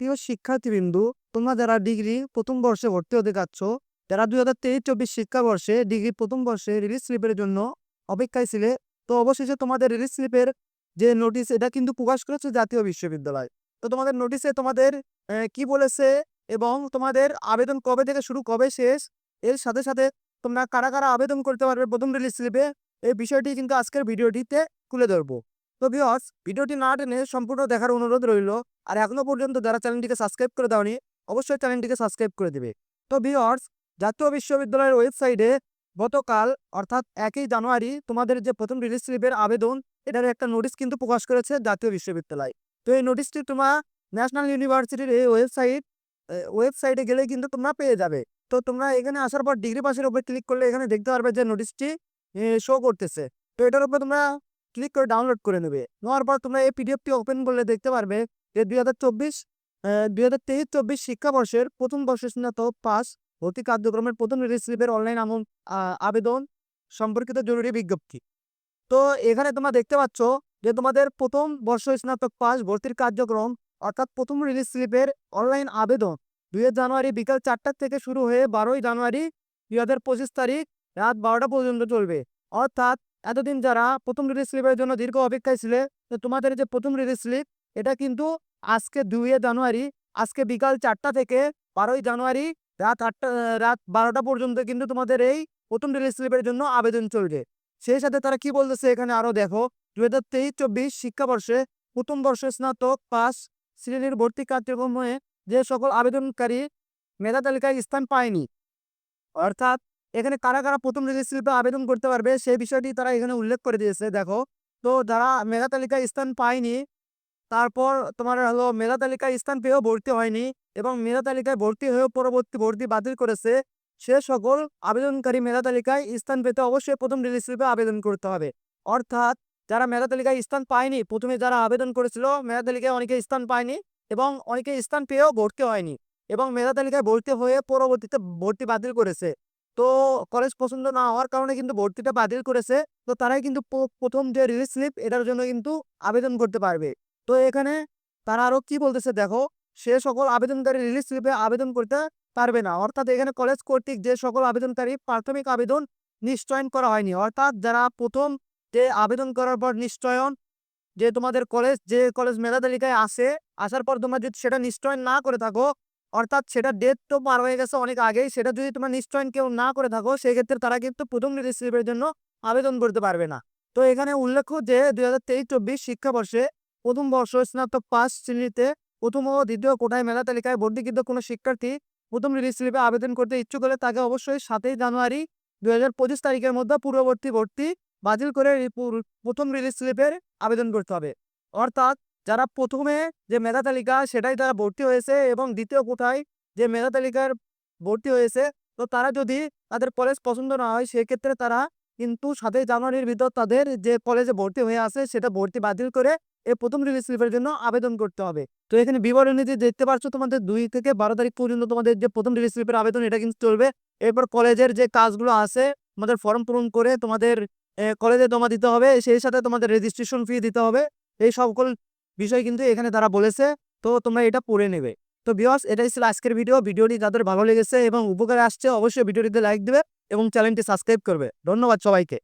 প্রিয় শিক্ষার্থীবৃন্দু, তোমরা যারা ডিগ্রি প্রথম বর্ষে ভর্তি হতে যাচ্ছ, যারা দুই হাজার তেইশ চব্বিশ শিক্ষাবর্ষে ডিগ্রি প্রথম বর্ষে রিলিজ স্লিপের জন্য অপেক্ষায় ছিলে, তো অবশেষে তোমাদের রিলিজ স্লিপের যে নোটিশ এটা কিন্তু প্রকাশ করেছে জাতীয় বিশ্ববিদ্যালয়। তো তোমাদের নোটিশে তোমাদের কি বলেছে এবং তোমাদের আবেদন কবে থেকে শুরু, কবে শেষ? এর সাথে সাথে তোমরা কারা কারা আবেদন করতে পারবে প্রথম রিলিজ স্লিপে এই বিষয়টি কিন্তু আজকের ভিডিওটিতে তুলে ধরবো। তো ভিউয়ার্স ভিডিওটি না টেনে সম্পূর্ণ দেখার অনুরোধ রইল। আর এখনও পর্যন্ত যারা চ্যানেলটিকে সাবস্ক্রাইব করে দাওনি, অবশ্যই চ্যানেলটিকে সাবস্ক্রাইব করে দেবে। তো ভিউয়ার্স জাতীয় বিশ্ববিদ্যালয়ের ওয়েবসাইটে গতকাল, অর্থাৎ একই জানুয়ারি, তোমাদের যে প্রথম রিলিজ স্লিপের আবেদন, এটার একটা নোটিশ কিন্তু প্রকাশ করেছে জাতীয় বিশ্ববিদ্যালয়। তো এই নোটিশটি তোমরা ন্যাশনাল ইউনিভার্সিটির এই ওয়েবসাইট ওয়েবসাইটে গেলে কিন্তু তোমরা পেয়ে যাবে। তো তোমরা এখানে আসার পর ডিগ্রি পাসের উপর ক্লিক করলে এখানে দেখতে পারবে যে নোটিশটি শো করতেছে। তো এটার উপর তোমরা ক্লিক করে ডাউনলোড করে নেবে। নেওয়ার পর তোমরা এই পিডিএফটি ওপেন করলে দেখতে পারবে যে দুই হাজার চব্বিশ দুই হাজার তেইশ, চব্বিশ শিক্ষাবর্ষের প্রথম বর্ষ স্নাতক পাস ভর্তি কার্যক্রমের প্রথম স্লিপের অনলাইন আমন আ- আবেদন সম্পর্কিত জরুরি বিজ্ঞপ্তি। তো এখানে তোমরা দেখতে পাচ্ছ যে তোমাদের প্রথম বর্ষ স্নাতক পাস ভর্তির কার্যক্রম অর্থাৎ প্রথম রিলিজ স্লিপের অনলাইন আবেদন দুই জানুয়ারি বিকাল চারটার থেকে শুরু হয়ে বারোই জানুয়ারি দুই হাজার পঁচিশ তারিখ রাত বারোটা পর্যন্ত চলবে। অর্থাৎ এতদিন যারা প্রথম রিলিজ স্লিপের জন্য দীর্ঘ অপেক্ষায় ছিলে, তো তোমাদের যে প্রথম রিলিজ স্লিপ এটা কিন্তু আজকে দুইয়ে জানুয়ারি, আজকে বিকাল চারটা থেকে বারোই জানুয়ারি রাত আটটা রাত বারোটা পর্যন্ত কিন্তু তোমাদের এই প্রথম রিলিজ স্লিপের জন্য আবেদন চলবে। সেই সাথে তারা কি বলতেছে এখানে আরও দেখো দুই হাজার তেইশ, চব্বিশ শিক্ষাবর্ষে প্রথম বর্ষে স্নাতক, পাস, শ্রেণির ভর্তি কার্যক্রমে যে সকল আবেদনকারী মেধা তালিকায় স্থান পায়নি, অর্থাৎ এখানে কারা কারা প্রথম রিলিজ স্লিপে আবেদন করতে পারবে, সেই বিষয়টি তারা এখানে উল্লেখ করে দিয়েছে। দেখো, তো যারা মেধা তালিকায় স্থান পায়নি, তারপর তোমার হলো মেধা তালিকায় স্থান পেয়েও ভর্তি হয়নি এবং মেধা তালিকায় ভর্তি হয়েও পরবর্তী ভর্তি বাতিল করেছে, সে সকল আবেদনকারী মেধা তালিকায় স্থান পেতে অবশ্যই প্রথম রিলিজ স্লিপে আবেদন করতে হবে। অর্থাৎ যারা মেধা তালিকায় স্থান পায়নি, প্রথমে যারা আবেদন করেছিল, মেধা তালিকায় অনেকে স্থান পায়নি এবং অনেকে স্থান পেয়েও ভর্তি হয়নি এবং মেধা তালিকায় ভর্তি হয়ে পরবর্তীতে ভর্তি বাতিল করেছে। তো কলেজ পছন্দ না হওয়ার কারণে কিন্তু ভর্তিটা বাতিল করেছে। তো তারাই কিন্তু প্রথম যে রিলিজ স্লিপ, এটার জন্য কিন্তু আবেদন করতে পারবে। তো এখানে তারা আরও কি বলতেছে দেখো, সে সকল আবেদনকারী রিলিজ স্লিপে আবেদন করতে পারবে না। অর্থাৎ এখানে কলেজ কর্তৃক যে সকল আবেদনকারী প্রাথমিক আবেদন নিশ্চয়ন করা হয়নি। অর্থাৎ যারা প্রথম যে আবেদন করার পর নিশ্চয়ন, যে তোমাদের কলেজ, যে কলেজ মেধা তালিকায় আসে আসার পর তোমরা যদি সেটা নিশ্চয়ন না করে থাকো অর্থাৎ সেটা ডেট তো পার হয়ে গেছে অনেক আগেই। সেটা যদি তোমরা নিশ্চয়ন কেউ না করে থাকো, সেক্ষেত্রে তারা কিন্তু প্রথম রিলিজ জন্য আবেদন করতে পারবে না। তো এখানে উল্লেখ্য যে দুই হাজার তেইশ চব্বিশ শিক্ষাবর্ষে প্রথম বর্ষ স্নাতক পাস শ্রেণীতে প্রথম ও দ্বিতীয় কোটায় মেধা তালিকায় ভর্তিকৃত কোনো শিক্ষার্থী প্রথম রিলিজ স্লিপে আবেদন করতে ইচ্ছুক হলে তাকে অবশ্যই সাতই জানুয়ারি দুই হাজার পঁচিশ তারিখের মধ্যে পূর্ববর্তী ভর্তি বাতিল করে প্রথম রিলিজ স্লিপের আবেদন করতে হবে। অর্থাৎ যারা প্রথমে যে মেধা তালিকা, সেটাই তারা ভর্তি হয়েছে এবং দ্বিতীয় কোটায় যে মেধা তালিকার ভর্তি হয়েছে, তো তারা যদি তাদের কলেজ পছন্দ না হয়, সেক্ষেত্রে তারা কিন্তু সাতই জানুয়ারির ভিতর তাদের যে কলেজে ভর্তি হয়ে আছে, সেটা ভর্তি বাতিল করে এই প্রথম রিলিজ স্লিপের জন্য আবেদন করতে হবে। তো এখানে বিবরণীতে দেখতে পাচ্ছ তোমাদের দুই থেকে বারো তারিখ পর্যন্ত তোমাদের যে প্রথম রিলিজ স্লিপের আবেদন, এটা কিন্তু চলবে। এরপর কলেজের যে কাজগুলো আছে, তোমাদের ফর্ম পূরণ করে তোমাদের কলেজে জমা দিতে হবে, সেই সাথে তোমাদের রেজিস্ট্রেশন ফি দিতে হবে। এই সকল বিষয় কিন্তু এখানে তারা বলেছে, তো তোমরা এটা পড়ে নেবে। তো বিওয়ার্স এটাই ছিল আজকের ভিডিও ভিডিওটি যাদের ভালো লেগেছে এবং উপকারে আসছে, অবশ্যই ভিডিওটিতে লাইক দেবে এবং চ্যানেলটি সাবস্ক্রাইব করবে। ধন্যবাদ সবাইকে।